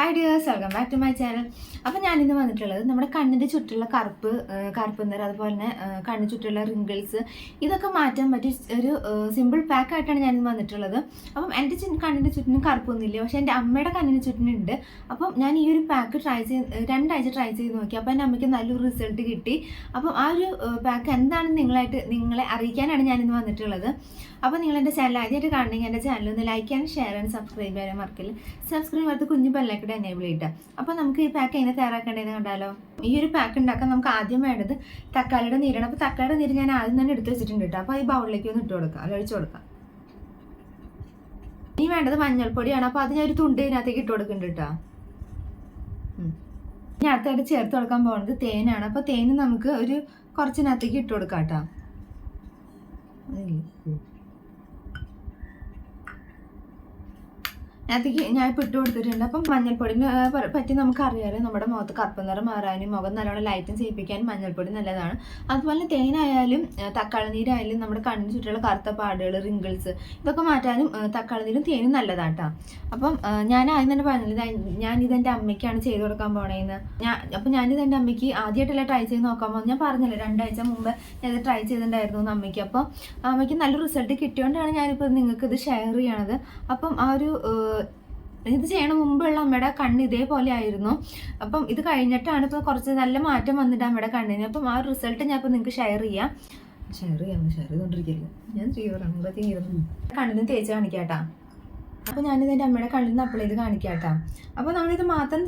Hi dears welcome back to my channel അപ്പോൾ ഞാനിന്ന് വന്നിട്ടുള്ളത് നമ്മുടെ കണ്ണിന്റെ ചുറ്റുള്ള കറുപ്പ് കറുപ്പ് നിറം അതുപോലെ തന്നെ കണ്ണിന് ചുറ്റുള്ള റിങ്കിൾസ് ഇതൊക്കെ മാറ്റാൻ പറ്റിയ ഒരു സിമ്പിൾ പാക്ക് ആയിട്ടാണ് ഞാനിന്ന് വന്നിട്ടുള്ളത്. അപ്പം എന്റെ കണ്ണിന്റെ ചുറ്റിനും കറുപ്പൊന്നുമില്ല. പക്ഷേ എന്റെ അമ്മയുടെ കണ്ണിന് ചുറ്റിനുണ്ട്. അപ്പം ഞാൻ ഈ ഒരു പാക്ക് ട്രൈ ചെയ്ത് രണ്ടാഴ്ച ട്രൈ ചെയ്ത് നോക്കി. അപ്പോൾ എന്റെ അമ്മയ്ക്ക് നല്ലൊരു റിസൾട്ട് കിട്ടി. അപ്പം ആ ഒരു പാക്ക് എന്താണെന്ന് നിങ്ങളായിട്ട് നിങ്ങളെ അറിയിക്കാനാണ് ഞാനിന്ന് വന്നിട്ടുള്ളത്. അപ്പോൾ നിങ്ങൾ എന്റെ ചാനൽ ആദ്യമായിട്ട് കാണണമെങ്കിൽ എന്റെ ചാനൽ ഒന്ന് ലൈക്ക് ചെയ്യാനും ഷെയർ ചെയ്യാനും സബ്സ്ക്രൈബ് ചെയ്യാനും മറക്കില്ല. സബ്സ്ക്രൈബ് ചെയ്ത് കുഞ്ഞു ബെല്ലൈക്കടെ എനേബിൾ ചെയ്തിട്ട് അപ്പോൾ നമുക്ക് ഈ പാക്ക് എങ്ങനെ തയ്യാറാക്കേണ്ടതെന്ന് കണ്ടാലോ? ഈ ഒരു പാക്ക് ഉണ്ടാക്കാൻ നമുക്ക് ആദ്യം വേണ്ടത് തക്കാളിയുടെ നീരാണ്. അപ്പോൾ തക്കാളിയുടെ നീര് ഞാൻ ആദ്യം തന്നെ എടുത്ത് വെച്ചിട്ടുണ്ട് കേട്ടോ അപ്പോൾ ഈ ബൗളിലേക്ക് ഒന്ന് ഇട്ട് കൊടുക്കാം. അത് ഒഴിച്ചു കൊടുക്കാം. ഇനി വേണ്ടത് മഞ്ഞൾപ്പൊടിയാണ്. അപ്പോൾ അത് ഞാൻ ഒരു തുണ്ട് ഇതിനകത്തേക്ക് ഇട്ട് കൊടുക്കുന്നുണ്ട് കേട്ടോ. ഇനി അടുത്തായിട്ട് ചേർത്ത് കൊടുക്കാൻ പോകുന്നത് തേനാണ്. അപ്പോൾ തേന് നമുക്ക് ഒരു കുറച്ചിനകത്തേക്ക് ഇട്ട് കൊടുക്കാം കേട്ടോ അതിനകത്തേക്ക് ഞാൻ ഇപ്പോൾ ഇട്ട് കൊടുത്തിട്ടുണ്ട്. അപ്പം മഞ്ഞൾപ്പൊടിനെ പറ്റി നമുക്ക് അറിയാലോ നമ്മുടെ മുഖത്ത് കറുപ്പ് നിറം മാറാനും മുഖം നല്ലോണം ലൈറ്റും ചെയ്യിപ്പിക്കാനും മഞ്ഞൾപ്പൊടി നല്ലതാണ്. അതുപോലെ തേനായാലും തക്കാളി നീരായാലും നമ്മുടെ കണ്ണിന് ചുറ്റുള്ള കറുത്ത പാടുകൾ റിങ്കിൾസ് ഇതൊക്കെ മാറ്റാനും തക്കാളി നീരും തേനും നല്ലതാട്ടോ. അപ്പം ഞാൻ ആദ്യം തന്നെ പറഞ്ഞില്ല ഞാൻ ഇതെന്റെ അമ്മയ്ക്കാണ് ചെയ്ത് കൊടുക്കാൻ പോണേന്ന്. ഞാൻ അപ്പം ഞാനിത് എന്റെ അമ്മയ്ക്ക് ആദ്യമായിട്ടല്ല ട്രൈ ചെയ്ത് നോക്കാൻ പോകുന്നത് ഞാൻ പറഞ്ഞില്ല രണ്ടാഴ്ച മുമ്പ് ഞാൻ ഇത് ട്രൈ ചെയ്തിട്ടുണ്ടായിരുന്നു അമ്മയ്ക്ക്. അപ്പം അമ്മയ്ക്ക് നല്ല റിസൾട്ട് കിട്ടിയോണ്ടാണ് ഞാനിപ്പോൾ നിങ്ങൾക്ക് ഇത് ഷെയർ ചെയ്യണത്. അപ്പം ആ ഒരു ഇത് ചെയ്യണ മുമ്പുള്ള അമ്മയുടെ കണ്ണ് ഇതേപോലെ ആയിരുന്നു. അപ്പം ഇത് കഴിഞ്ഞിട്ടാണ് ഇപ്പോൾ കുറച്ച് നല്ല മാറ്റം വന്നിട്ട് അമ്മയുടെ കണ്ണിന്. അപ്പം ആ റിസൾട്ട് ഞാൻ ഇപ്പോൾ നിങ്ങൾക്ക് ഷെയർ ചെയ്യാം. ഷെയർ ചെയ്യാം ഷെയർ ചെയ്തോണ്ടിരിക്കില്ല? ഞാൻ ചെയ്യാറുണ്ട് കണ്ണിന് തേച്ച് കാണിക്കാട്ടാ. അപ്പോൾ ഞാനിത് എന്റെ അമ്മയുടെ കണ്ണിൽ നിന്ന് അപ്ലൈ ചെയ്ത് കാണിക്കാട്ടാ. അപ്പോൾ നമ്മളിത് മാത്രം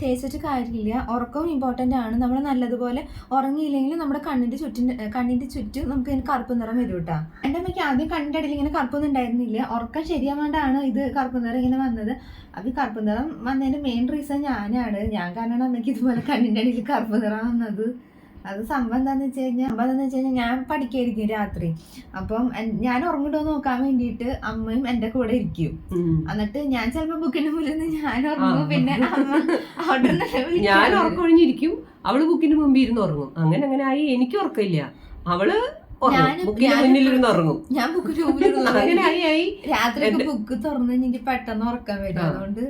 തേച്ചിട്ട് കാര്യമില്ല. ഉറക്കവും ഇമ്പോർട്ടന്റ് ആണ്. നമ്മൾ നല്ലതുപോലെ ഉറങ്ങിയില്ലെങ്കിൽ നമ്മുടെ കണ്ണിന്റെ ചുറ്റിന് കണ്ണിന്റെ ചുറ്റും നമുക്ക് ഇതിന് കറുപ്പ് നിറം വരും കേട്ടോ എന്റെ അമ്മയ്ക്ക് ആദ്യം കണ്ണിന്റെ അടിയിൽ ഇങ്ങനെ കറുപ്പൊന്നും ഉണ്ടായിരുന്നില്ല. ഉറക്കം ശരിയാവാണ്ടാണ് ഇത് കറുപ്പ് നിറം ഇങ്ങനെ വന്നത്. അത് കറുപ്പ് നിറം വന്നതിന്റെ മെയിൻ റീസൺ ഞാനാണ്. ഞാൻ കാരണമാണ് അമ്മയ്ക്ക് ഇതുപോലെ കണ്ണിന്റെ അടിയിൽ കറുപ്പ് നിറം വന്നത്. അത് സംഭവം എന്താണെന്ന് വെച്ച് കഴിഞ്ഞാൽ സംഭവം എന്താണെന്ന് വെച്ച് കഴിഞ്ഞാൽ ഞാൻ പഠിക്കായിരിക്കും രാത്രി. അപ്പം ഞാൻ ഉറങ്ങിട്ടോ നോക്കാൻ വേണ്ടിയിട്ട് അമ്മയും എന്റെ കൂടെ ഇരിക്കും. എന്നിട്ട് ഞാൻ ചിലപ്പോ ബുക്കിന്റെ മുന്നിൽ നിന്ന് ഞാൻ ഉറങ്ങും. പിന്നെ അമ്മ അവിടെ ഞാൻ. ഉറക്കൊഴിഞ്ഞിരിക്കും. അവൾ ബുക്കിന്റെ മുമ്പിൽ ഇരുന്ന് ഉറങ്ങും. അങ്ങനെ അങ്ങനെ ആയി. എനിക്ക് ഉറക്കമില്ല. അവൾ ഞാൻ ബുക്ക് മുമ്പിൽ രാത്രി ബുക്ക് തുറന്ന് എനിക്ക് പെട്ടെന്ന് ഉറക്കാൻ വരും. അതുകൊണ്ട്.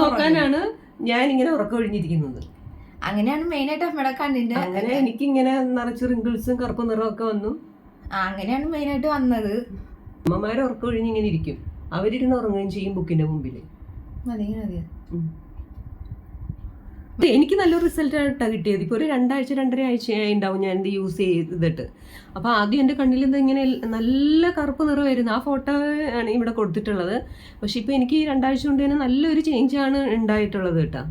നോക്കാനാണ് ഞാൻ ഇങ്ങനെ ഉറക്കൊഴിഞ്ഞിരിക്കുന്നത്. അങ്ങനെയാണ് മെയിൻ ആയിട്ട് അമ്മയുടെ കണ്ണിന്റെ അങ്ങനെ എനിക്ക് ഇങ്ങനെ നിറച്ച് റിങ്കിൾസും കറുപ്പ് നിറവും ഒക്കെ വന്നു അങ്ങനെയാണ് മെയിൻ ആയിട്ട് വന്നത്. അമ്മമാരെ ഉറക്കൊഴിഞ്ഞ് ഇങ്ങനെ ഇരിക്കും. അവരിരുന്ന് ഉറങ്ങുകയും ചെയ്യും ബുക്കിന്റെ മുമ്പിൽ മതി മതി എനിക്ക് നല്ലൊരു റിസൾട്ട് ആയിട്ടാണ് കിട്ടിയത്. ഇപ്പോൾ ഒരു രണ്ടാഴ്ച രണ്ടര ആഴ്ചയായി ഉണ്ടാവും ഞാൻ ഇത് യൂസ് ചെയ്തിട്ട്. അപ്പോൾ ആദ്യം എന്റെ കണ്ണിൽ ഇത് ഇങ്ങനെ നല്ല കറുപ്പ് നിറമായിരുന്നു ആ ഫോട്ടോ ആണ് ഇവിടെ കൊടുത്തിട്ടുള്ളത്. പക്ഷെ ഇപ്പൊ എനിക്ക് ഈ രണ്ടാഴ്ച കൊണ്ട് തന്നെ നല്ലൊരു ആണ് ഉണ്ടായിട്ടുള്ളത് കേട്ടോ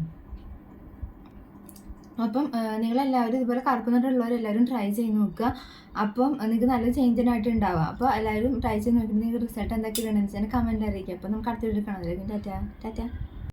അപ്പം നിങ്ങൾ എല്ലാവരും ഇതുപോലെ കറുപ്പ് നിന്നുള്ളവരെല്ലാവരും ട്രൈ ചെയ്ത് നോക്കുക. അപ്പം നിങ്ങൾക്ക് നല്ല ചേഞ്ചിനായിട്ട് ഉണ്ടാവുക. അപ്പോൾ എല്ലാവരും ട്രൈ ചെയ്ത് നോക്കിയിട്ട് നിങ്ങൾക്ക് റിസൾട്ട് എന്തൊക്കെയാണെന്ന് വെച്ചാൽ കമന്റ് അറിയിക്കുക. അപ്പോൾ നമുക്ക് അടുത്ത വീഡിയോ കാണാം. ടാറ്റ? ടാറ്റ?